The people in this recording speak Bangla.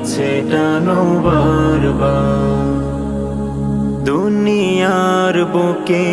কাছে টানো বারবার। দুনিয়ার বুকে